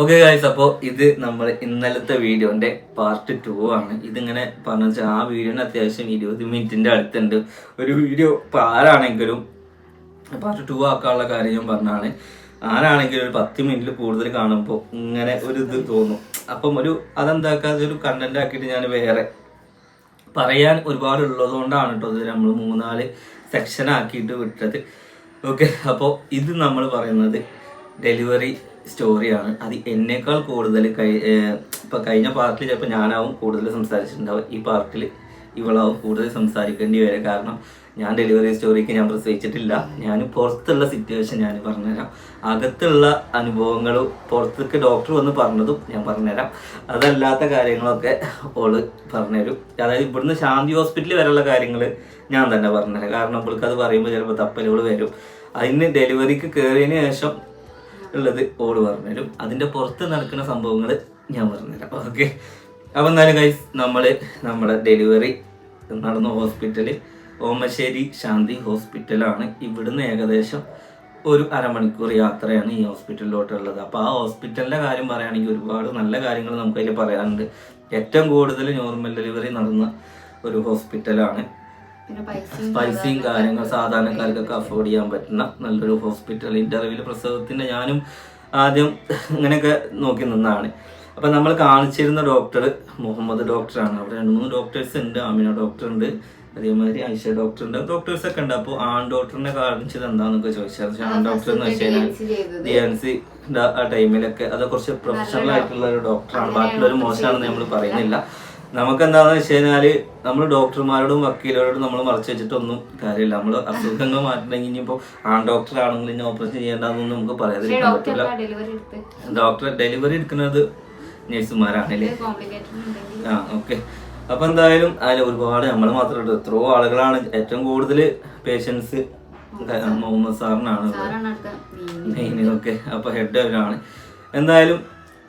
Okay guys അപ്പോൾ ഇത് നമ്മൾ ഇന്നലത്തെ വീഡിയോന്റെ പാർട്ട് ടു ആണ്. ഇതിങ്ങനെ പറഞ്ഞു വെച്ചാൽ ആ വീഡിയോന് അത്യാവശ്യം ഇരുപത് മിനിറ്റിന്റെ അടുത്തുണ്ട്. ഒരു വീഡിയോ ഇപ്പോൾ ആരാണെങ്കിലും പാർട്ട് ടു ആക്കാനുള്ള കാര്യം ഞാൻ പറഞ്ഞാണ്. ആരാണെങ്കിലും ഒരു പത്ത് മിനിറ്റിൽ കൂടുതൽ കാണുമ്പോൾ ഇങ്ങനെ ഒരു ഇത് തോന്നും. അപ്പം ഒരു അതെന്താക്കാതെ ഒരു കണ്ടന്റ് ആക്കിയിട്ട് ഞാൻ വേറെ പറയാൻ ഒരുപാട് ഉള്ളതുകൊണ്ടാണ് കേട്ടോ ഇത് നമ്മൾ മൂന്നാൽ സെക്ഷൻ ആക്കിയിട്ട് വിട്ടത്. ഓക്കെ അപ്പോൾ ഇത് നമ്മൾ പറയുന്നത് ഡെലിവറി സ്റ്റോറിയാണ് അത് എന്നേക്കാൾ കൂടുതൽ ഇപ്പം ഇപ്പൊ കഴിഞ്ഞ പാർട്ടിൽ ചിലപ്പോൾ ഞാനാവും കൂടുതൽ സംസാരിച്ചിട്ടുണ്ടാവും. ഈ പാർട്ടിൽ ഇവളാവും കൂടുതൽ സംസാരിക്കേണ്ടി വരെ കാരണം ഞാൻ ഡെലിവറി സ്റ്റോറിക്ക് ഞാൻ പ്രസവിച്ചിട്ടില്ല. ഞാൻ പുറത്തുള്ള സിറ്റുവേഷൻ ഞാൻ പറഞ്ഞുതരാം. അകത്തുള്ള അനുഭവങ്ങളും പുറത്തേക്ക് ഡോക്ടർ വന്ന് പറഞ്ഞതും ഞാൻ പറഞ്ഞുതരാം. അതല്ലാത്ത കാര്യങ്ങളൊക്കെ ഓൾ പറഞ്ഞുതരും. അതായത് ഇവിടുന്ന് ശാന്തി ഹോസ്പിറ്റലിൽ വരെയുള്ള കാര്യങ്ങൾ ഞാൻ തന്നെ പറഞ്ഞുതരാം. കാരണം ഇവൾക്ക് അത് പറയുമ്പോൾ ചിലപ്പോൾ തപ്പലുകൾ വരും. അതിന് ഡെലിവറിക്ക് കയറിയതിന് ശേഷം ഉള്ളത് ഓൾ പറഞ്ഞുതരും. അതിന്റെ പുറത്ത് നടക്കുന്ന സംഭവങ്ങൾ ഞാൻ പറഞ്ഞുതരാം. ഓക്കെ അപ്പം എന്നാലും ഗൈസ് നമ്മൾ നമ്മുടെ ഡെലിവറി നടന്ന ഹോസ്പിറ്റൽ ഓമശ്ശേരി ശാന്തി ഹോസ്പിറ്റലാണ് ഇവിടുന്ന് ഏകദേശം ഒരു അരമണിക്കൂർ യാത്രയാണ് ഈ ഹോസ്പിറ്റലിലോട്ടുള്ളത് അപ്പോൾ ആ ഹോസ്പിറ്റലിന്റെ കാര്യം പറയുകയാണെങ്കിൽ ഒരുപാട് നല്ല കാര്യങ്ങൾ നമുക്കതിൽ പറയാനുണ്ട്. ഏറ്റവും കൂടുതൽ നോർമൽ ഡെലിവറി നടന്ന ഒരു ഹോസ്പിറ്റലാണ് പൈസയും പൈസയും കാര്യങ്ങൾ സാധാരണക്കാർക്കൊക്കെ അഫോർഡ് ചെയ്യാൻ പറ്റുന്ന നല്ലൊരു ഹോസ്പിറ്റൽ ഇന്റർവ്യൂൽ പ്രസവത്തിന്റെ ഞാനും ആദ്യം ഇങ്ങനെയൊക്കെ നോക്കി നിന്നാണ്. അപ്പൊ നമ്മൾ കാണിച്ചിരുന്ന ഡോക്ടർ മുഹമ്മദ് ഡോക്ടറാണ് അവിടെ രണ്ട് മൂന്ന് ഡോക്ടേഴ്സ് ഉണ്ട് ആമിന ഡോക്ടർ ഉണ്ട് അതേമാതിരി ഐഷ ഡോക്ടർ ഉണ്ട്. ഡോക്ടേഴ്സ് ഒക്കെ ഉണ്ട്. അപ്പോൾ ആൺ ഡോക്ടറിനെ കാണിച്ചത് എന്താണെന്നൊക്കെ ചോദിച്ചാൽ പക്ഷെ ആൺ ഡോക്ടർ എന്ന് വെച്ച് കഴിഞ്ഞാൽ ഡി എൻ സി ആ ടൈമിലൊക്കെ അത് കുറച്ച് പ്രൊഫഷണൽ ആയിട്ടുള്ള ഒരു ഡോക്ടറാണ് ബാക്കിയുള്ളൊരു മോശമാണെന്ന് നമ്മൾ പറയുന്നില്ല. നമുക്ക് എന്താന്ന് വെച്ച് കഴിഞ്ഞാൽ നമ്മൾ ഡോക്ടർമാരോടും വക്കീലോടും നമ്മൾ മറച്ചു വെച്ചിട്ടൊന്നും കാര്യമില്ല. നമ്മൾ അസുഖങ്ങൾ മാറ്റണമെങ്കിൽ ഇനിയിപ്പോൾ ആൺ ഡോക്ടർ ആണെങ്കിൽ ഇനി ഓപ്പറേഷൻ ചെയ്യേണ്ടതെന്നൊന്നും നമുക്ക് പറയാതിരിക്കാൻ ഡോക്ടർ പറ്റില്ല ഡോക്ടർ ഡെലിവറി എടുക്കുന്നത് നഴ്സുമാരാണല്ലേ ആ ഓക്കെ. അപ്പൊ എന്തായാലും അതിൽ ഒരുപാട് നമ്മൾ മാത്രമല്ല എത്രയോ ആളുകളാണ് ഏറ്റവും കൂടുതൽ പേഷ്യൻസ് മുഹമ്മദ് സാറിനാണ് മെയിൻ ഓക്കെ. അപ്പൊ ഹെഡ് അവരാണ് എന്തായാലും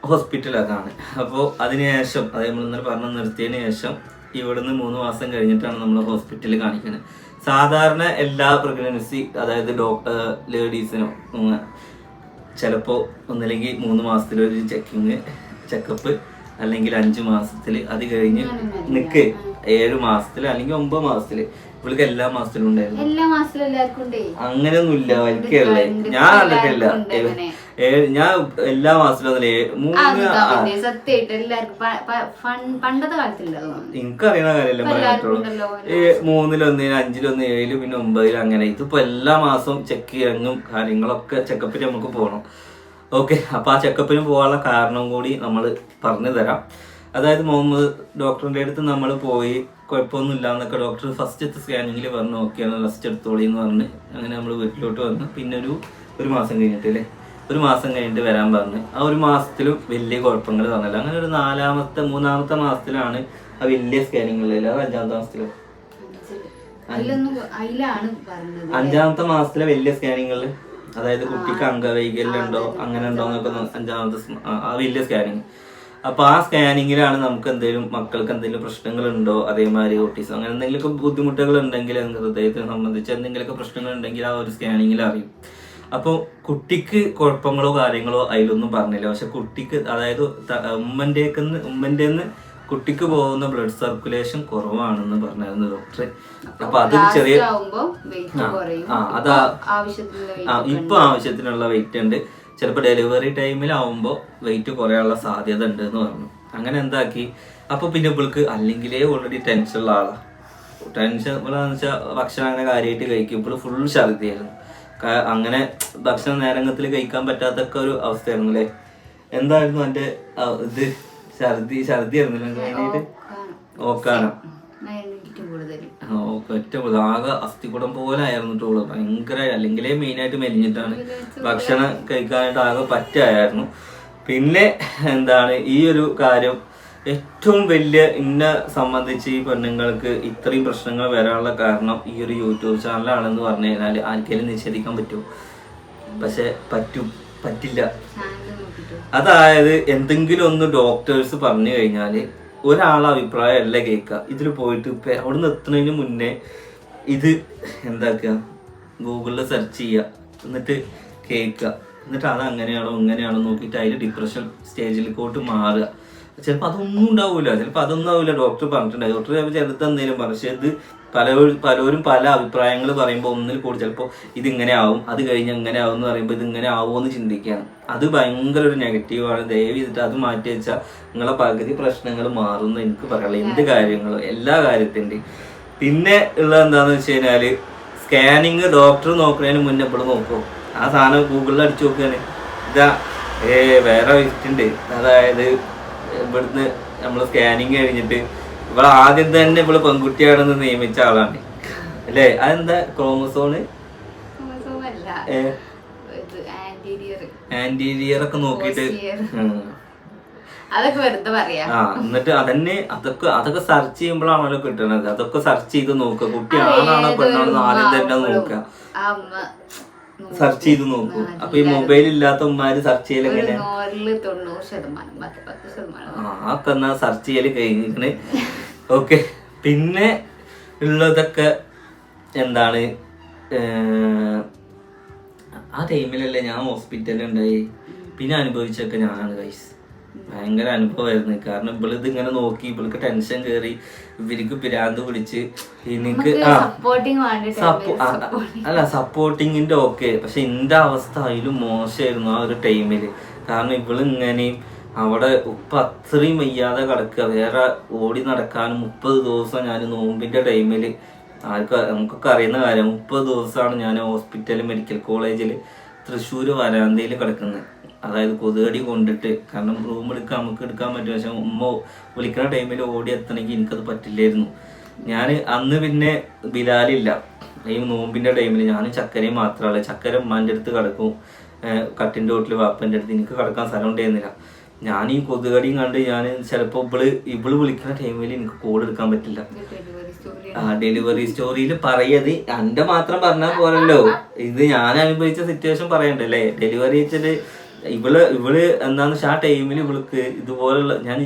ഹോസ്പിറ്റൽ അതാണ്. അപ്പോൾ അതിനുശേഷം അതായത് നമ്മൾ ഇന്നലെ പറഞ്ഞു നിർത്തിയതിന് ശേഷം ഇവിടുന്ന് മൂന്ന് മാസം കഴിഞ്ഞിട്ടാണ് നമ്മൾ ഹോസ്പിറ്റലിൽ കാണിക്കുന്നത് സാധാരണ എല്ലാ പ്രഗ്നൻസി അതായത് ഡോക്ടർ ലേഡീസിനോ ചിലപ്പോൾ ഒന്നില്ലെങ്കിൽ മൂന്ന് മാസത്തിലൊരു ചെക്കിങ് ചെക്കപ്പ് അല്ലെങ്കിൽ അഞ്ച് മാസത്തിൽ അത് കഴിഞ്ഞ് നിൽക്ക് ഏഴ് മാസത്തിൽ അല്ലെങ്കിൽ ഒമ്പത് മാസത്തിൽ ഇവൾക്ക് എല്ലാ മാസത്തിലും ഉണ്ടായിരുന്നു. എല്ലാ മാസത്തിലും എല്ലാവർക്കും അങ്ങനെയൊന്നുമില്ല എനിക്കല്ലേ ഞാൻ കണ്ടിട്ടില്ല. ഞാൻ എല്ലാ മാസത്തിലും പണ്ടത്തെ കാലത്തില്ല എനിക്കറിയണ കാര്യമല്ല മൂന്നിലൊന്നിന് അഞ്ചിലൊന്ന് ഏഴിൽ പിന്നെ ഒമ്പതിൽ അങ്ങനെ. ഇതിപ്പോ എല്ലാ മാസവും ചെക്ക് ചെയ്യാനും കാര്യങ്ങളൊക്കെ ചെക്കപ്പിന് നമുക്ക് പോകണം ഓക്കെ അപ്പൊ ആ ചെക്കപ്പിന് പോകാനുള്ള കാരണം കൂടി നമ്മൾ പറഞ്ഞു തരാം. അതായത് മുഹമ്മദ് ഡോക്ടറിന്റെ അടുത്ത് നമ്മൾ പോയി കുഴപ്പമൊന്നുമില്ല എന്നൊക്കെ ഡോക്ടർ ഫസ്റ്റത്തെ സ്കാനിങ്ങിൽ പറഞ്ഞു ഓക്കെയാണ് റെസ്റ്റ് എടുത്തോളി എന്ന് പറഞ്ഞ്. അങ്ങനെ നമ്മൾ വീട്ടിലോട്ട് വന്ന് പിന്നെ ഒരു ഒരു മാസം കഴിഞ്ഞിട്ടില്ലേ? ഒരു മാസം കഴിഞ്ഞിട്ട് വരാൻ പറഞ്ഞു. ആ ഒരു മാസത്തിലും വലിയ കുഴപ്പങ്ങൾ വന്നില്ല അങ്ങനെ ഒരു നാലാമത്തെ മൂന്നാമത്തെ മാസത്തിലാണ് ആ വലിയ സ്കാനിങ്ങിൽ അത് അഞ്ചാമത്തെ മാസത്തിലോ. അഞ്ചാമത്തെ മാസത്തിലെ വലിയ സ്കാനിങ്ങളിൽ അതായത് കുട്ടിക്ക് അംഗവൈകല്യം ഉണ്ടോ അങ്ങനെ ഉണ്ടോ എന്നൊക്കെ അഞ്ചാമത്തെ ആ വലിയ സ്കാനിങ് അപ്പൊ ആ സ്കാനിങ്ങിലാണ് നമുക്ക് എന്തെങ്കിലും മക്കൾക്ക് എന്തെങ്കിലും പ്രശ്നങ്ങൾ ഉണ്ടോ അതേമാതിരി ഓട്ടീസം അങ്ങനെ എന്തെങ്കിലുമൊക്കെ ബുദ്ധിമുട്ടുകൾ ഉണ്ടെങ്കിൽ ഹൃദയത്തിനെ സംബന്ധിച്ച് എന്തെങ്കിലുമൊക്കെ പ്രശ്നങ്ങൾ ഉണ്ടെങ്കിൽ ആ ഒരു സ്കാനിങ്ങിൽ അറിയും. അപ്പോൾ കുട്ടിക്ക് കുഴപ്പങ്ങളോ കാര്യങ്ങളോ അതിലൊന്നും പറഞ്ഞില്ല. പക്ഷെ കുട്ടിക്ക് അതായത് ഉമ്മന്റെക്കുന്ന് ഉമ്മന്റെ കുട്ടിക്ക് പോകുന്ന ബ്ലഡ് സർക്കുലേഷൻ കുറവാണെന്ന് പറഞ്ഞായിരുന്നു ഡോക്ടർ അപ്പൊ അതൊരു ചെറിയ അതാ ഇപ്പൊ ആവശ്യത്തിനുള്ള വെയിറ്റ് ഉണ്ട്. ചിലപ്പോൾ ഡെലിവറി ടൈമിലാവുമ്പോൾ വെയിറ്റ് കുറയാനുള്ള സാധ്യത ഉണ്ട് എന്ന് പറഞ്ഞു. അങ്ങനെ എന്താക്കി? അപ്പൊ പിന്നെ ഇവൾക്ക് അല്ലെങ്കിലേ ഓൾറെഡി ടെൻഷൻ ഉള്ള ആളാ. ടെൻഷൻ വെച്ചാൽ ഭക്ഷണം അങ്ങനെ കാര്യമായിട്ട് കഴിക്കും. ഇപ്പോൾ ഫുൾ ഛർദിയായിരുന്നു. ക- അങ്ങനെ ഭക്ഷണം നേരങ്ങത്തിൽ കഴിക്കാൻ പറ്റാത്തൊക്കെ ഒരു അവസ്ഥയായിരുന്നു അല്ലേ? എന്തായിരുന്നു എന്റെ ഇത്? ഛർദി ഛർദി ആയിരുന്നു ഒറ്റ ആകെ അസ്ഥികുടം പോലെ ആയിരുന്നു ടൂൾ ഭയങ്കര അല്ലെങ്കിലേ മെയിൻ ആയിട്ട് മെലിഞ്ഞിട്ടാണ്. ഭക്ഷണം കഴിക്കാനായിട്ട് ആകെ പറ്റായിരുന്നു. പിന്നെ എന്താണ് ഈ ഒരു കാര്യം? ഏറ്റവും വലിയ ഇന്നെ സംബന്ധിച്ച് ഈ പെണ്ണുങ്ങൾക്ക് ഇത്രയും പ്രശ്നങ്ങൾ വരാനുള്ള കാരണം ഈ ഒരു യൂട്യൂബ് ചാനലാണെന്ന് പറഞ്ഞു കഴിഞ്ഞാൽ ആർക്കെങ്കിലും നിഷേധിക്കാൻ പറ്റുമോ? പക്ഷെ പറ്റും. പറ്റില്ല. അതായത് എന്തെങ്കിലും ഒന്ന് ഡോക്ടേഴ്സ് പറഞ്ഞു കഴിഞ്ഞാൽ ഒരാളെ അഭിപ്രായം അല്ല കേൾക്കുക. ഇതിൽ പോയിട്ട് അവിടെ നിന്ന് എത്തുന്നതിന് മുന്നേ ഇത് എന്താക്കുക? ഗൂഗിളിൽ സെർച്ച് ചെയ്യുക. എന്നിട്ട് കേൾക്കുക. എന്നിട്ട് അത് അങ്ങനെയാണോ ഇങ്ങനെയാണോ നോക്കിയിട്ട് അതിൽ ഡിപ്രഷൻ സ്റ്റേജിലേക്കോട്ട് മാറുക. ചിലപ്പോൾ അതൊന്നും ഉണ്ടാവില്ല ചിലപ്പോൾ അതൊന്നും ആവില്ല ഡോക്ടർ പറഞ്ഞിട്ടുണ്ടായി ഡോക്ടർ ചിലപ്പോൾ ചെറുത് എന്തെങ്കിലും പക്ഷെ ഇത് പലരും പലരും പല അഭിപ്രായങ്ങൾ പറയുമ്പോൾ ഒന്നിൽ കൂടി ചിലപ്പോൾ ഇതിങ്ങനെ ആവും അത് കഴിഞ്ഞ് എങ്ങനെ ആവും എന്ന് പറയുമ്പോൾ ഇത് ഇങ്ങനെ ആവുമെന്ന് ചിന്തിക്കുകയാണ്. അത് ഭയങ്കര ഒരു നെഗറ്റീവാണ് ദയവ് ചെയ്തിട്ട് അത് മാറ്റി വെച്ചാൽ നിങ്ങളെ പകുതി പ്രശ്നങ്ങൾ മാറുമെന്ന് എനിക്ക് പറയാനുള്ളത് എന്ത് കാര്യങ്ങളും എല്ലാ കാര്യത്തിന്റെയും പിന്നെ ഉള്ളത് എന്താണെന്ന് വെച്ച് കഴിഞ്ഞാൽ സ്കാനിങ് ഡോക്ടർ നോക്കുന്നതിന് മുന്നേ എപ്പോഴും നോക്കും. ആ സാധനം ഗൂഗിളിൽ അടിച്ചു നോക്കുകയാണ് ഇതാ ഏ വേറെ വിറ്റുണ്ട് അതായത് ഇവിടുന്ന് നമ്മൾ സ്കാനിങ് കഴിഞ്ഞിട്ട് ഇവിടെ ആദ്യം തന്നെ ഇവൾ പെൺകുട്ടിയാണെന്ന് നിയമിച്ച ആളാണ്. അല്ലേ? അതെന്താ? ക്രോമസോണ്. ആന്റീരിയർ ഒക്കെ നോക്കിയിട്ട്. Posterior. ഉം. അതൊക്കെ വെറുതെ പറയാ. എന്നിട്ട് അതന്നെ അതൊക്കെ അതൊക്കെ സെർച്ച് ചെയ്യുമ്പോഴാണല്ലോ കിട്ടണത്. അതൊക്കെ സെർച്ച് ചെയ്ത് നോക്കുക. കുട്ടി ആണാണോ പെണ്ണാണോ ആദ്യം തന്നെ നോക്കുക. സെർച്ച് ചെയ്ത് നോക്കൂ. അപ്പൊ ഈ മൊബൈൽ ഇല്ലാത്ത ഉമ്മാര് സെർച്ച് ചെയ്യൽ എങ്ങനെ ഒക്കെ എന്നാ സെർച്ച് ചെയ്യൽ കഴിഞ്ഞിരിക്കണ്. ഓക്കെ പിന്നെ ഉള്ളതൊക്കെ എന്താണ്? ആ ടൈമിലല്ലേ ഞാൻ ഹോസ്പിറ്റലിൽ ഉണ്ടായി. പിന്നെ അനുഭവിച്ചൊക്കെ ഞാനാണ് കൈസ് ഭയങ്കര അനുഭവമായിരുന്നു. കാരണം ഇവളിത് ഇങ്ങനെ നോക്കി ഇവൾക്ക് ടെൻഷൻ കയറി ഇവർക്ക് പിരാന്ത് പിടിച്ച് എനിക്ക് അല്ല സപ്പോർട്ടിങ്ങിന്റെ ഓക്കെ പക്ഷെ എന്റെ അവസ്ഥ അതിലും മോശമായിരുന്നു ആ ഒരു ടൈമിൽ. കാരണം ഇവൾ ഇങ്ങനെയും അവിടെ ഉപ്പ അത്രയും വയ്യാതെ കിടക്കുക. വേറെ ഓടി നടക്കാനും മുപ്പത് ദിവസം ഞാൻ നോമ്പിന്റെ ടൈമിൽ ആർക്ക് നമുക്കൊക്കെ അറിയുന്ന കാര്യം മുപ്പത് ദിവസമാണ് ഞാൻ ഹോസ്പിറ്റൽ മെഡിക്കൽ കോളേജിൽ തൃശ്ശൂർ വരാന്തയിൽ കിടക്കുന്നത് അതായത് കൊതുകടി കൊണ്ടിട്ട്. കാരണം റൂം എടുക്കാൻ നമുക്ക് എടുക്കാൻ പറ്റും പക്ഷെ ഉമ്മ വിളിക്കുന്ന ടൈമിൽ ഓടി എത്തണമെങ്കിൽ എനിക്കത് പറ്റില്ലായിരുന്നു. ഞാൻ അന്ന് പിന്നെ ബിലാലില്ല. ഈ നോമ്പിന്റെ ടൈമിൽ ഞാൻ ചക്കരയും മാത്രമല്ല ചക്കര ഉമ്മാന്റെ അടുത്ത് കിടക്കും. കട്ടിന്റെ വീട്ടിൽ വാപ്പന്റെ അടുത്ത്. എനിക്ക് കിടക്കാൻ സ്ഥലം ഉണ്ടായിരുന്നില്ല ഞാൻ ഈ കൊതുകടിയും കണ്ട് ഞാൻ ചിലപ്പോൾ ഇവൾ ഇവൾ വിളിക്കുന്ന ടൈമിൽ എനിക്ക് കോൾ എടുക്കാൻ പറ്റില്ല. ആ ഡെലിവറി സ്റ്റോറിയിൽ പറയത് എന്റെ മാത്രം പറഞ്ഞാൽ പോരല്ലോ. ഇത് ഞാൻ അനുഭവിച്ച സിറ്റുവേഷൻ പറയണ്ടല്ലേ? ഡെലിവറി വെച്ചിട്ട് ഇവൾ ഇവൾ എന്താന്ന് വെച്ചാൽ ആ ടൈമിൽ ഇവൾക്ക് ഇതുപോലുള്ള ഞാൻ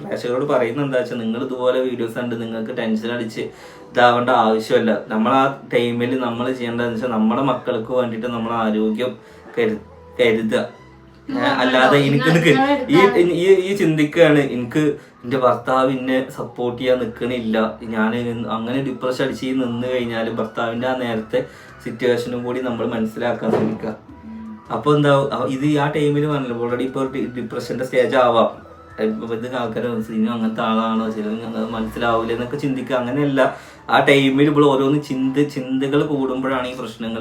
പ്രേക്ഷകരോട് പറയുന്നത് എന്താ വെച്ചാൽ നിങ്ങൾ ഇതുപോലെ വീഡിയോസ് കണ്ട് നിങ്ങൾക്ക് ടെൻഷൻ അടിച്ച് ഇതാവേണ്ട ആവശ്യമില്ല. നമ്മൾ ആ ടൈമിൽ നമ്മൾ ചെയ്യേണ്ടതെന്ന് വെച്ചാൽ നമ്മുടെ മക്കൾക്ക് വേണ്ടിയിട്ട് നമ്മൾ ആരോഗ്യം കരു കരുതുക. അല്ലാതെ എനിക്ക് നിക്ക് ഈ ഈ ചിന്തിക്കുകയാണ് എനിക്ക് എന്റെ ഭർത്താവ് എന്നെ സപ്പോർട്ട് ചെയ്യാൻ നിൽക്കണില്ല ഞാൻ അങ്ങനെ ഡിപ്രഷൻ അടിച്ച് നിന്ന് കഴിഞ്ഞാൽ ഭർത്താവിന്റെ ആ നേരത്തെ സിറ്റുവേഷനും കൂടി നമ്മൾ മനസ്സിലാക്കാൻ ശ്രമിക്കുക. അപ്പൊ എന്താ ഇത് ആ ടൈമിൽ പറഞ്ഞല്ലോ ഓൾറെഡി ഇപ്പൊ ഡിപ്രഷന്റെ സ്റ്റേജ് ആവാം. ഇത് ആൾക്കാരെ സിനിമ അങ്ങനത്തെ ആളാണോ ചില മനസ്സിലാവില്ല എന്നൊക്കെ ചിന്തിക്കുക അങ്ങനെയല്ല ആ ടൈമിൽ ഇപ്പോൾ ഓരോന്ന് ചിന്ത ചിന്തകൾ കൂടുമ്പോഴാണ് ഈ പ്രശ്നങ്ങൾ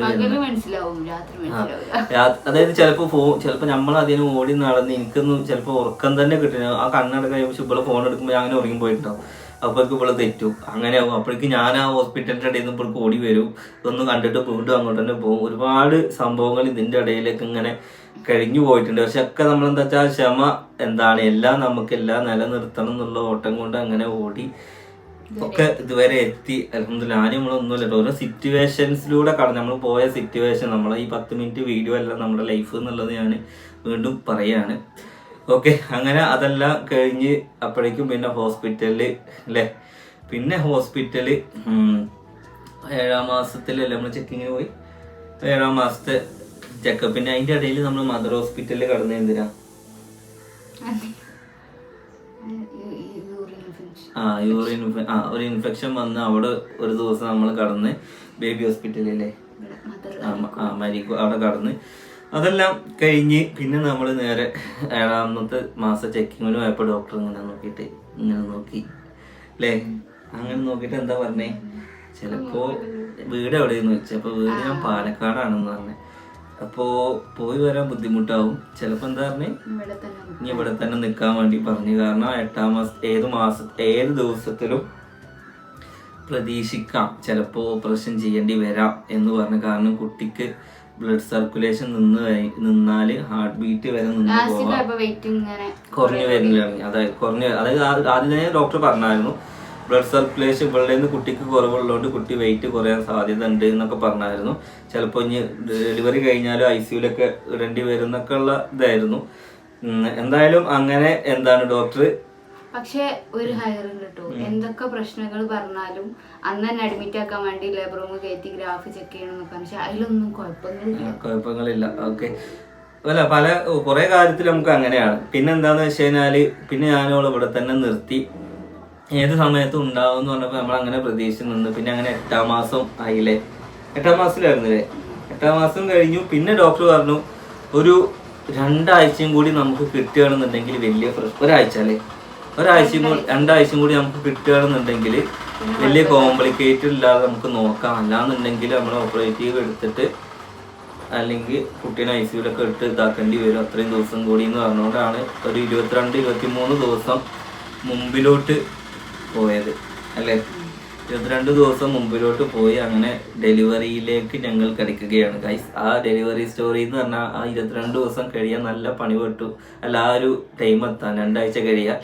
അതായത് ചിലപ്പോ ഫോ ചിലപ്പോ നമ്മൾ അതിന് ഓടി നടന്ന് എനിക്കൊന്നും ചിലപ്പോ ഉറക്കം തന്നെ കിട്ടുന്നു ആ കണ്ണട കഴിയുമ്പോൾ ഫോൺ എടുക്കുമ്പോൾ അങ്ങനെ ഉറങ്ങി പോയിട്ടുണ്ടാവും. അപ്പോഴേക്ക് ഇവിടെ തെറ്റും. അങ്ങനെ ആവും. അപ്പോഴേക്ക് ഞാൻ ആ ഹോസ്പിറ്റലിന്റെ ഇടയിൽ നിന്ന് ഇപ്പോഴേക്ക് ഓടി വരും. ഇതൊന്ന് കണ്ടിട്ട് വീണ്ടും അങ്ങോട്ട് തന്നെ പോകും. ഒരുപാട് സംഭവങ്ങൾ ഇതിന്റെ ഇടയിലേക്ക് ഇങ്ങനെ കഴിഞ്ഞു പോയിട്ടുണ്ട്. പക്ഷെ ഒക്കെ നമ്മൾ എന്താ വെച്ചാൽ ക്ഷമ എന്താണ്? എല്ലാം നമുക്ക് എല്ലാം നിലനിർത്തണം എന്നുള്ള ഓട്ടം കൊണ്ട് അങ്ങനെ ഓടി ഒക്കെ ഇതുവരെ എത്തി. അലഹമില്ല ആരും നമ്മളൊന്നുമില്ല ഓരോ സിറ്റുവേഷൻസിലൂടെ കടന്നു നമ്മൾ പോയ സിറ്റുവേഷൻ നമ്മളെ ഈ പത്ത് മിനിറ്റ് വീഡിയോ അല്ല നമ്മുടെ ലൈഫ് എന്നുള്ളത് ഞാൻ വീണ്ടും പറയാണ്. ഓക്കെ അങ്ങനെ അതെല്ലാം കഴിഞ്ഞ് അപ്പോഴേക്കും പിന്നെ ഹോസ്പിറ്റലിൽ അല്ലേ പിന്നെ ഹോസ്പിറ്റലിൽ ഏഴാം മാസത്തിലല്ലേ നമ്മൾ ചെക്കിങ്ങിന് പോയി? ഏഴാം മാസത്തെ ചെക്കപ്പിന് അതിന്റെ ഇടയിൽ നമ്മൾ മദർ ഹോസ്പിറ്റലിൽ കടന്നു എന്തിനാ? ആ യൂറിൻ ആ ഒരു ഇൻഫെക്ഷൻ വന്ന് അവിടെ ഒരു ദിവസം നമ്മൾ കടന്ന് ബേബി ഹോസ്പിറ്റലിലെ ആ, മരിക്കും അവിടെ കടന്ന്. അതെല്ലാം കഴിഞ്ഞ് പിന്നെ നമ്മൾ നേരെ ഏഴാമത്തെ മാസം ചെക്കിങ്ങിന് പോയപ്പോൾ ഡോക്ടർ ഇങ്ങനെ നോക്കിയിട്ട് ഇങ്ങനെ നോക്കി അല്ലേ അങ്ങനെ നോക്കിയിട്ട് എന്താ പറഞ്ഞേ? ചിലപ്പോ വീട് എവിടെയെന്ന് വെച്ചാൽ അപ്പോൾ വീട് ഞാൻ പാലക്കാടാണെന്ന് പറഞ്ഞേ. അപ്പോൾ പോയി വരാൻ ബുദ്ധിമുട്ടാവും. ചിലപ്പോ എന്താ പറഞ്ഞേ? ഇനി ഇവിടെ തന്നെ നിൽക്കാൻ വേണ്ടി പറഞ്ഞു. കാരണം എട്ടാം മാസം ഏത് മാസ ഏത് ദിവസത്തിലും പ്രതീക്ഷിക്കാം. ചിലപ്പോൾ ഓപ്പറേഷൻ ചെയ്യേണ്ടി വരാം എന്ന് പറഞ്ഞ കാരണം കുട്ടിക്ക് ബ്ലഡ് സർക്കുലേഷൻ നിന്ന് നിന്നാൽ ഹാർട്ട് ബീറ്റ് വരെ നിന്ന് പോവാം. കുറഞ്ഞു വരില്ല. അതായത് കുറഞ്ഞു അതായത് ആദ്യം തന്നെ ഡോക്ടർ പറഞ്ഞായിരുന്നു ബ്ലഡ് സർക്കുലേഷൻ ഇവിടെ നിന്ന് കുട്ടിക്ക് കുറവുള്ളതുകൊണ്ട് കുട്ടി വെയിറ്റ് കുറയാൻ സാധ്യത ഉണ്ട് എന്നൊക്കെ പറഞ്ഞായിരുന്നു. ചിലപ്പോൾ ഇനി ഡെലിവറി കഴിഞ്ഞാലും ഐ സിയുലൊക്കെ ഇടേണ്ടി വരും എന്നൊക്കെ ഉള്ള ഇതായിരുന്നു. എന്തായാലും അങ്ങനെ എന്താണ് ഡോക്ടർ പക്ഷെ ഒരു ഹയർ കിട്ടും. എന്തൊക്കെ പ്രശ്നങ്ങൾ പറഞ്ഞാലും അന്ന് തന്നെ അഡ്മിറ്റ് ആക്കാൻ വേണ്ടി ലേബർ റൂം കയറ്റി ഗ്രാഫ് ചെക്ക് ചെയ്യണം എന്നൊക്കെ പക്ഷെ അതിലൊന്നും കുഴപ്പങ്ങളില്ല കുഴപ്പങ്ങളില്ല. ഓക്കെ അല്ല പല കുറെ കാര്യത്തിൽ നമുക്ക് അങ്ങനെയാണ്. പിന്നെ എന്താന്ന് വെച്ച് കഴിഞ്ഞാൽ പിന്നെ ഞാനോൾ ഇവിടെ തന്നെ നിർത്തി. ഏത് സമയത്തും ഉണ്ടാവും എന്ന് പറഞ്ഞപ്പോൾ നമ്മൾ അങ്ങനെ പ്രതീക്ഷിച്ച് നിന്ന്. പിന്നെ അങ്ങനെ എട്ടാം മാസം ആയില്ലേ? എട്ടാം മാസത്തിലായിരുന്നില്ലേ? എട്ടാം മാസം കഴിഞ്ഞു. പിന്നെ ഡോക്ടർ പറഞ്ഞു ഒരു രണ്ടാഴ്ചയും കൂടി നമുക്ക് കിട്ടുകയാണെന്നുണ്ടെങ്കിൽ വലിയ പ്രശ്നം. ഒരാഴ്ച അല്ലേ? ഒരാഴ്ചയും കൂടി രണ്ടാഴ്ചയും കൂടി നമുക്ക് കിട്ടുകയാണെന്നുണ്ടെങ്കിൽ വലിയ കോംപ്ലിക്കേറ്റഡ് ഇല്ലാതെ നമുക്ക് നോക്കാം. അല്ലാന്നുണ്ടെങ്കിൽ നമ്മൾ ഓപ്പറേറ്റീവ് എടുത്തിട്ട് അല്ലെങ്കിൽ കുട്ടീനെ ഐ സിയിലൊക്കെ ഇട്ട് ഇതാക്കേണ്ടി വരും. അത്രയും ദിവസം കൂടി എന്ന് പറഞ്ഞുകൊണ്ടാണ് ഒരു ഇരുപത്തിരണ്ട് ഇരുപത്തി മൂന്ന് ദിവസം മുമ്പിലോട്ട് പോയത്. അല്ലേ? ഇരുപത്തിരണ്ട് ദിവസം മുമ്പിലോട്ട് പോയി അങ്ങനെ ഡെലിവറിയിലേക്ക് ഞങ്ങൾ കിടക്കുകയാണ്. ഗൈസ് ആ ഡെലിവറി സ്റ്റോറി എന്ന് പറഞ്ഞാൽ ആ ഇരുപത്തിരണ്ട് ദിവസം കഴിയാൻ നല്ല പണി പെട്ടു അല്ല ആ ഒരു ടൈം എത്താൻ രണ്ടാഴ്ച കഴിയാൻ.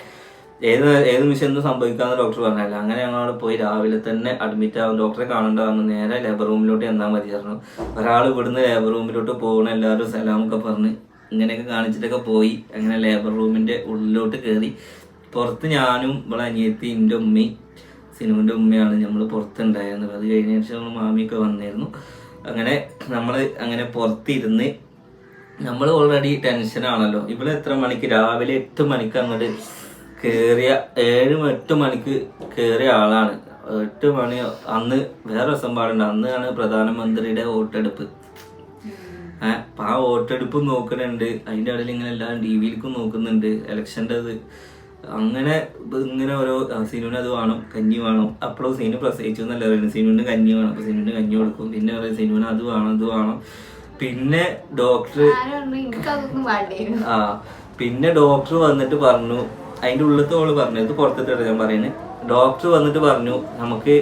ഏത് ഏത് നിമിഷം എന്ത് സംഭവിക്കാന്ന് ഡോക്ടർ പറഞ്ഞല്ല അങ്ങനെ ഞങ്ങൾ പോയി രാവിലെ തന്നെ അഡ്മിറ്റ് ആവും. ഡോക്ടറെ കാണണ്ടാവുന്ന. നേരെ ലേബർ റൂമിലോട്ട് എന്നാൽ മതി പറഞ്ഞു. ഒരാൾ ഇവിടുന്ന് ലേബർ റൂമിലോട്ട് പോകണ എല്ലാവരും സലാം സലാമൊക്കെ പറഞ്ഞ് ഇങ്ങനെയൊക്കെ കാണിച്ചിട്ടൊക്കെ പോയി. അങ്ങനെ ലേബർ റൂമിന്റെ ഉള്ളിലോട്ട് കയറി പുറത്ത് ഞാനും ഇവിടെ അനിയത്തി എന്റെ ഉമ്മയും സിനിമന്റെ ഉമ്മയാണ് നമ്മൾ പുറത്തുണ്ടായിരുന്നത്. അത് കഴിഞ്ഞ ശേഷം നമ്മൾ മാമിയൊക്കെ വന്നിരുന്നു. അങ്ങനെ നമ്മൾ അങ്ങനെ പുറത്തിരുന്ന് നമ്മൾ ഓൾറെഡി ടെൻഷനാണല്ലോ ഇവിടെ എത്ര മണിക്ക് രാവിലെ എട്ട് മണിക്ക് അങ്ങോട്ട് കേറിയ ഏഴ് എട്ട് മണിക്ക് കേറിയ ആളാണ്. എട്ട് മണി അന്ന് വേറെ സംഭവമുണ്ട് അന്നാണ് പ്രധാനമന്ത്രിയുടെ വോട്ടെടുപ്പ്. ഏഹ് അപ്പൊ ആ വോട്ടെടുപ്പ് നോക്കുന്നുണ്ട് അതിന്റെ ഇടയിൽ ഇങ്ങനെ എല്ലാം ടി വിയിലേക്കും നോക്കുന്നുണ്ട്. ഇലക്ഷന്റെ ഇത് അങ്ങനെ ഇങ്ങനെ ഓരോ സിനുവിന് അത് വേണം കഞ്ഞി വേണം. അപ്പോഴും സിനു പ്രസവിച്ചു എന്നല്ല പറയുന്നത് സിനുവിന് കഞ്ഞി വേണം. അപ്പൊ സിനുവിന് കഞ്ഞി കൊടുക്കും. പിന്നെ പറയും സിനുവിന് അത് വേണം ഇത് വേണം. പിന്നെ ഡോക്ടർ ആ പിന്നെ ഡോക്ടർ വന്നിട്ട് പറഞ്ഞു അതിന്റെ ഉള്ളിലത്തെ ഓൾ പറഞ്ഞു. ഇത് പുറത്തിട്ട് ഞാൻ പറയുന്നത് ഡോക്ടർ വന്നിട്ട് പറഞ്ഞു നമുക്ക്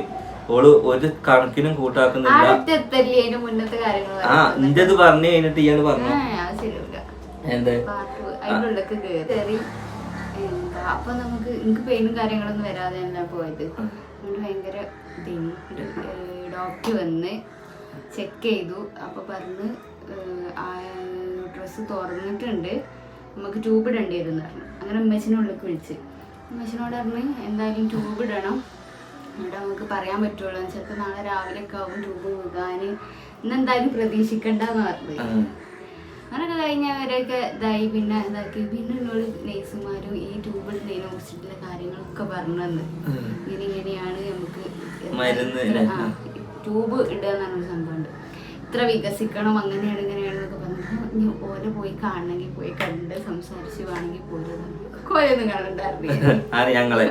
ഓൾ ഒരു കണക്കിനും കൂട്ടാക്കുന്നില്ല. ആ നിന്റെ ഇത് പറഞ്ഞു കഴിഞ്ഞിട്ട് ഇയാൾ പറഞ്ഞു. എന്താ? അപ്പൊ നമുക്ക് എനിക്ക് പെയിനും കാര്യങ്ങളൊന്നും വരാതെ തന്നെ പോയത്. അതുകൊണ്ട് ഭയങ്കര ഡോക്ടർ വന്ന് ചെക്ക് ചെയ്തു. അപ്പൊ പറഞ്ഞ് ഡ്രസ്സ് തുറന്നിട്ടുണ്ട്. നമുക്ക് ട്യൂബ് ഇടേണ്ടി വരും എന്ന് പറഞ്ഞു. അങ്ങനെ ഉമ്മച്ചിനുള്ളിലേക്ക് വിളിച്ച്. അമ്മച്ചിനോട് പറഞ്ഞ് എന്തായാലും ട്യൂബ് ഇടണം. എന്നിട്ട് നമുക്ക് പറയാൻ പറ്റുള്ളൂ. ചിലപ്പോൾ നാളെ രാവിലെ ഒക്കെ ആവും ട്യൂബ് വീകാൻ ഇന്നെന്തായാലും പ്രതീക്ഷിക്കണ്ടെന്ന് പറഞ്ഞു അങ്ങനെയൊക്കെ കഴിഞ്ഞ കഴിഞ്ഞവരൊക്കെ ഇതായി. പിന്നെ ഇതാക്കി പിന്നെ എന്നോട് നേഴ്സുമാരും ഈ ട്യൂബ് ഇടുന്നതിനെ കുറിച്ചിട്ടുള്ള കാര്യങ്ങളൊക്കെ പറഞ്ഞു തന്നു. ഇങ്ങനെ ഇങ്ങനെയാണ് നമുക്ക് ട്യൂബ് ഇടുക എന്ന് പറഞ്ഞൊരു സംഭവമുണ്ട്. ഇത്ര വികസിക്കണം അങ്ങനെയാണ് ഇങ്ങനെയാണ് പറഞ്ഞു ഇനി ഓലെ പോയി കാണണമെങ്കിൽ പോയി കണ്ട് സംസാരിച്ച് വേണമെങ്കിൽ പോലും കോലൊന്നും കാണണ്ടായിരുന്നു ഞങ്ങളെ.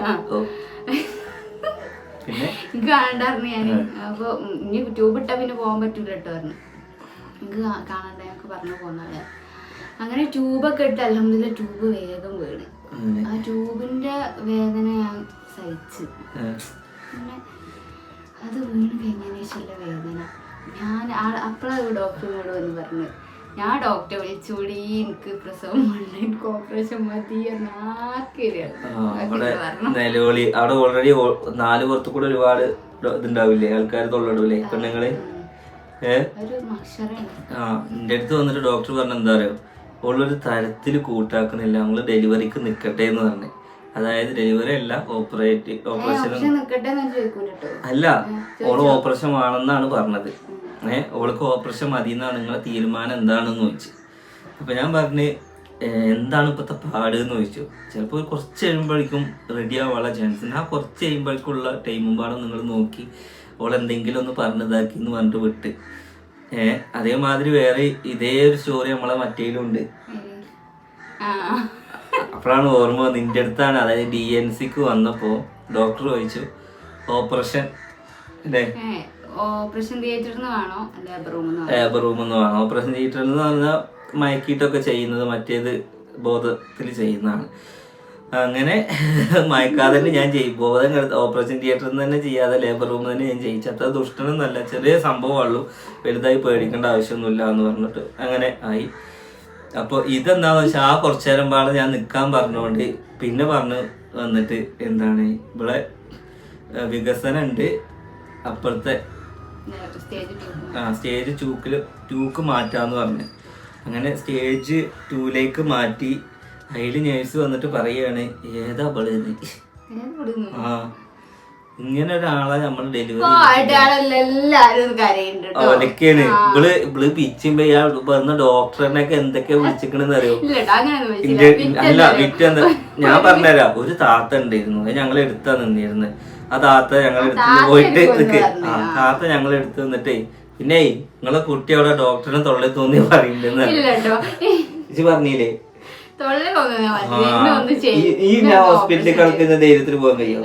എനിക്ക് കാണണ്ടായിരുന്നു ഞാൻ അപ്പൊ ഇനി ട്യൂബ് ഇട്ടാ പിന്നെ പോകാൻ പറ്റൂല കേട്ടോ പറഞ്ഞു. എനിക്ക് കാണണ്ട ഞങ്ങൾക്ക് പറഞ്ഞു പോന്നാണ് അങ്ങനെ ട്യൂബൊക്കെ ഇട്ട് അലഹമില്ല ട്യൂബ് വേഗം വീണ്. ആ ട്യൂബിന്റെ വേദന ഞാൻ സഹിച്ച്. പിന്നെ അത് വീണ് കഴിഞ്ഞതിന് ശേഷമുള്ള വേദന. ഞാൻ അപ്പോഴാണ് ഇങ്ങോട്ട് വന്ന് പറഞ്ഞു. ഞാൻ ഡോക്ടറെ വിളിച്ചുകൂടി എനിക്ക് പ്രസവം എനിക്ക് ഓപ്പറേഷൻ മതി നിലവിളി. അവിടെ ഓൾറെഡി നാല് പുറത്തു കൂടെ ഒരുപാട് ഇതുണ്ടാവില്ലേ? ആൾക്കാർ തൊള്ളേ പെണ്ണുങ്ങൾ? ആ എന്റെ അടുത്ത് വന്നിട്ട് ഡോക്ടർ പറഞ്ഞ എന്താ അറിയോ? ഓളൊരു തരത്തിൽ കൂട്ടാക്കണില്ല. നമ്മൾ ഡെലിവറിക്ക് നിക്കട്ടെ എന്ന് പറഞ്ഞു. അതായത് ഡെലിവറി അല്ല ഓപ്പറേറ്റ് ഓപ്പറേഷൻ അല്ല ഓൾ ഓപ്പറേഷൻ ആണെന്നാണ് പറഞ്ഞത്. ഏഹ് ഓൾക്ക് ഓപ്പറേഷൻ മതി എന്നാണ് നിങ്ങളെ തീരുമാനം എന്താണെന്ന് ചോദിച്ചു. അപ്പൊ ഞാൻ പറഞ്ഞ് എന്താണ് ഇപ്പോഴത്തെ പാട്? എന്ന് ചോദിച്ചു. ചിലപ്പോൾ കുറച്ച് കഴിയുമ്പോഴേക്കും റെഡി ആവാനുള്ള ചാൻസ് ഉണ്ട്. ആ കുറച്ച് കഴിയുമ്പോഴേക്കുള്ള ടൈമും പാടും നിങ്ങൾ നോക്കി ഓൾ എന്തെങ്കിലും ഒന്ന് പറഞ്ഞതാക്കി എന്ന് പറഞ്ഞിട്ട് വിട്ട്. ഏഹ് അതേമാതിരി വേറെ ഇതേ ഒരു സ്റ്റോറി നമ്മളെ മറ്റേലുണ്ട് ഉണ്ട്. അപ്പോഴാണ് ഓർമ്മ നിന്റെ അടുത്താണ് അതായത് ഡി എൻ സിക്ക് വന്നപ്പോൾ ഡോക്ടർ ചോദിച്ചു ഓപ്പറേഷൻ അല്ലേ? ഓപ്പറേഷൻ തിയേറ്ററിൽ നിന്ന് വേണോ? ലേബർ റൂമിൽ നിന്ന് നിന്ന് വേണം. ഓപ്പറേഷൻ തിയേറ്ററിൽ എന്ന് പറഞ്ഞാൽ മയക്കിയിട്ടൊക്കെ ചെയ്യുന്നത് മറ്റേത് ബോധത്തിൽ ചെയ്യുന്നതാണ്. അങ്ങനെ മയക്കാതെ ഞാൻ ചെയ്യും. ബോധം ഓപ്പറേഷൻ തിയേറ്ററിൽ നിന്ന് തന്നെ ചെയ്യാതെ ലേബർ റൂമിൽ തന്നെ ഞാൻ ചെയ്യിച്ചു അത്ര ദുഷ്ടനൊന്നല്ല ചെറിയ സംഭവമുള്ളൂ വലുതായി പേടിക്കേണ്ട ആവശ്യമൊന്നുമില്ല എന്ന് പറഞ്ഞിട്ട് അങ്ങനെ ആയി. അപ്പോൾ ഇതെന്താന്ന് വെച്ചാൽ ആ കുറച്ചു നേരം പാടെ ഞാൻ നിൽക്കാൻ പറഞ്ഞുകൊണ്ട് പിന്നെ പറഞ്ഞു വന്നിട്ട് എന്താണ് ഇവിടെ വികസനം ഉണ്ട്. അപ്പുറത്തെ ആ സ്റ്റേജ് ടൂക്കിൽ ടൂക്ക് മാറ്റാന്ന് പറഞ്ഞു. അങ്ങനെ സ്റ്റേജ് ടൂലേക്ക് മാറ്റി അതിൽ നേഴ്സ് വന്നിട്ട് പറയാണ് ഏതാ ബൾ കൊടുക്കുന്നു ആ ഇങ്ങനെ ഒരാളെ നമ്മൾ ഡെലിവറി അവലൊക്കെയാണ് ഇവൾ ഇവൾ പിച്ചുമ്പോ ഇയാൾ പറഞ്ഞ ഡോക്ടറിനൊക്കെ എന്തൊക്കെയാ വിളിച്ചിക്കണെന്ന് അറിയോ അല്ല വിറ്റ് എന്താ ഞാൻ പറഞ്ഞുതരാം. ഒരു താത്ത ഉണ്ടായിരുന്നു. അത് ഞങ്ങൾ എടുത്താ നിന്നിരുന്നത് ആ താത്ത ഞങ്ങൾ എടുത്തു പോയിട്ട് എടുക്കുമെന്ന് ആ താത്ത ഞങ്ങൾ എടുത്തു നിന്നിട്ടേ പിന്നെ നിങ്ങളെ കുട്ടി അവിടെ ഡോക്ടറിനെ തൊള്ളി തോന്നി പറയുന്നുണ്ടെന്ന് പറഞ്ഞില്ലേ. ഈ- ഞാൻ ഹോസ്പിറ്റലിൽ കിടക്കുന്ന ധൈര്യത്തിന് പോകാൻ കഴിയോ?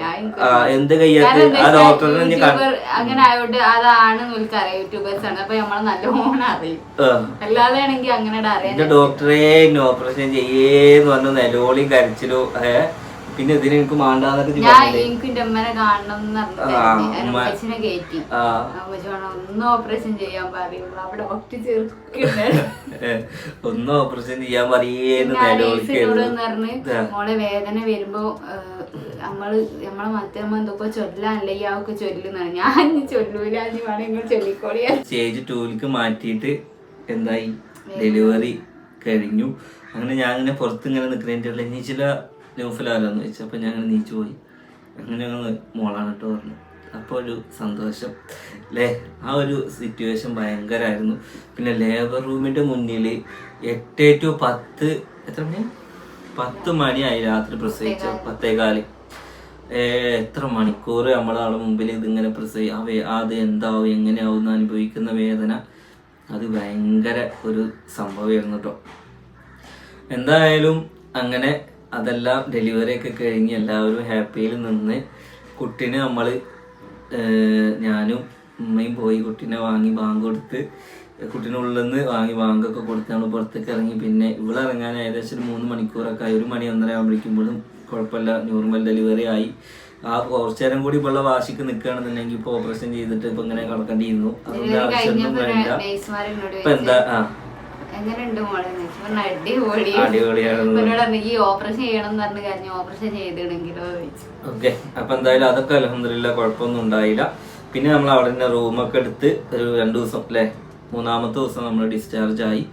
എന്ത് കഴിയാത്ത ആ ഡോക്ടറിനെ അങ്ങനെ ആയോണ്ട് അതാണ് അറിയാം. യൂട്യൂബേഴ്സ് ആണ് അപ്പൊ നമ്മളെ നല്ലോണം അറിയും. അല്ലാതെ ആണെങ്കിൽ അങ്ങനെ എന്റെ ഡോക്ടറെ ഓപ്പറേഷൻ ചെയ്യേന്ന് പറഞ്ഞു നിലവിളിയും കരച്ചിലും ഏ പിന്നെ ഇതിന് എനിക്ക് മാണ്ടാന്നൊക്കെ ഞാൻ എനിക്ക് എന്റെ അമ്മനെ കാണണം എന്ന്. കയറ്റി ഒന്ന് ഓപ്പറേഷൻ ചെയ്യാൻ പറയുള്ളൂ അവിടെ ഡോക്ടർ ഒന്ന് ഓപ്പറേഷൻ ചെയ്യാൻ പറയുന്നു പറഞ്ഞ് മോളെ വേദന വരുമ്പോ നമ്മൾ നമ്മളെ മറ്റമ്മ എന്തൊക്കെ ചൊല്ലാനല്ലേ ഇയാൾക്ക് ചൊല്ലുന്നാണ് ഞാൻ ചൊല്ലൂല വേണമെങ്കിൽ ചൊല്ലിക്കോളിയാ സ്റ്റേജ് ടൂലിക്ക് മാറ്റിയിട്ട് എന്തായി? ഡെലിവറി കഴിഞ്ഞു. അങ്ങനെ ഞാൻ ഇങ്ങനെ പുറത്ത് ഇങ്ങനെ നിൽക്കുന്നതിന്റെ ഉള്ളിൽ ഇനി ചില ന്യൂഫിലാലോന്ന് ചോദിച്ചു അപ്പോൾ ഞാൻ അങ്ങനെ നീച്ചു പോയി. അങ്ങനെ ഞങ്ങൾ മോളാണ് കേട്ടോ പറഞ്ഞു. അപ്പോൾ ഒരു സന്തോഷം. അല്ലേ ആ ഒരു സിറ്റുവേഷൻ ഭയങ്കരമായിരുന്നു പിന്നെ ലേബർ റൂമിന്റെ മുന്നിൽ എട്ട് ടു പത്ത് എത്ര മണി? പത്ത് മണിയായി രാത്രി പ്രസവിച്ചു. പത്തേകാൽ. ഏ, എത്ര മണിക്കൂർ നമ്മളാളെ മുമ്പിൽ ഇതിങ്ങനെ പ്രസവി അവ അത് എന്താവും? എങ്ങനെയാവും എന്ന് അനുഭവിക്കുന്ന വേദന. അത് ഭയങ്കര ഒരു സംഭവമായിരുന്നു കേട്ടോ എന്തായാലും അങ്ങനെ അതെല്ലാം ഡെലിവറി ഒക്കെ കഴിഞ്ഞ് എല്ലാവരും ഹാപ്പിയിൽ നിന്ന് കുട്ടീനെ നമ്മൾ ഞാനും ഉമ്മയും പോയി കുട്ടീനെ വാങ്ങി ബാങ്ക് കൊടുത്ത് കുട്ടീനെ ഉള്ളിൽ നിന്ന് വാങ്ങി ബാങ്കൊക്കെ കൊടുത്ത് നമ്മൾ പുറത്തേക്ക് ഇറങ്ങി. പിന്നെ ഇവിടെ ഇറങ്ങാൻ ഏകദേശം ഒരു മൂന്ന് മണിക്കൂറൊക്കെ ആയി. ഒരു മണി ഒന്നര ആകുമ്പോഴേക്കുമ്പോഴും കുഴപ്പമില്ല നോർമൽ ഡെലിവറി ആയി. ആ കുറച്ചു നേരം കൂടി ഇപ്പോൾ വാശിക്ക് നിൽക്കുകയാണെന്നുണ്ടെങ്കിൽ ഇപ്പോൾ ഓപ്പറേഷൻ ചെയ്തിട്ട് ഇപ്പൊ ഇങ്ങനെ കിടക്കേണ്ടിയിരുന്നു. അതുകൊണ്ട് ആവശ്യമൊന്നും വേണ്ട. ഇപ്പം ഇപ്പൊ എന്താ ആ. എങ്ങനെയുണ്ട് മോളെ? അടിപൊളി എന്നോട് ഈ ഓപ്പറേഷൻ ചെയ്യണം എന്ന് പറഞ്ഞു കഴിഞ്ഞ ഓപ്പറേഷൻ ചെയ്തിടുന്നെങ്കിലോ ചോദിച്ചു. ഓക്കെ അപ്പൊ എന്തായാലും അതൊക്കെ അലഹമില്ല കുഴപ്പമൊന്നും ഉണ്ടായില്ല. പിന്നെ നമ്മൾ അവിടെ തന്നെ റൂമൊക്കെ എടുത്ത് ഒരു രണ്ടു ദിവസം അല്ലേ? മൂന്നാമത്തെ ദിവസം നമ്മൾ ഡിസ്ചാർജ് ആയി.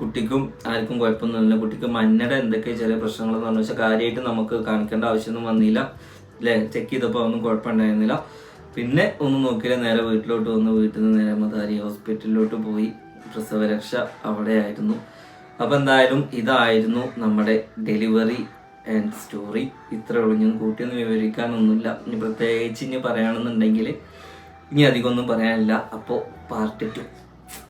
കുട്ടിക്കും ആർക്കും കുഴപ്പമൊന്നുമില്ല കുട്ടിക്ക് മഞ്ഞയുടെ എന്തൊക്കെ ചെറിയ പ്രശ്നങ്ങളെന്ന് പറഞ്ഞു. വെച്ചാൽ കാര്യമായിട്ട് നമുക്ക് കാണിക്കേണ്ട ആവശ്യമൊന്നും വന്നില്ല. അല്ലേ? ചെക്ക് ചെയ്തപ്പോൾ ഒന്നും കുഴപ്പമുണ്ടായിരുന്നില്ല. പിന്നെ ഒന്ന് നോക്കിയില്ല. നേരെ വീട്ടിലോട്ട് വന്ന്. വീട്ടിൽ നിന്ന് നേരെ മതാരി ഹോസ്പിറ്റലിലോട്ട് പോയി. പ്രസവരക്ഷ അവിടെയായിരുന്നു. അപ്പോൾ എന്തായാലും ഇതായിരുന്നു നമ്മുടെ ഡെലിവറി ആൻഡ് സ്റ്റോറി. ഇത്ര ഉള്ളൂ. ഞാൻ കൂട്ടിയൊന്നും വിവരിക്കാനൊന്നുമില്ല. ഇനി പ്രത്യേകിച്ച് ഇനി പറയുകയാണെന്നുണ്ടെങ്കിൽ ഇനി അധികമൊന്നും പറയാനില്ല. അപ്പോൾ പാർട്ട് ടു.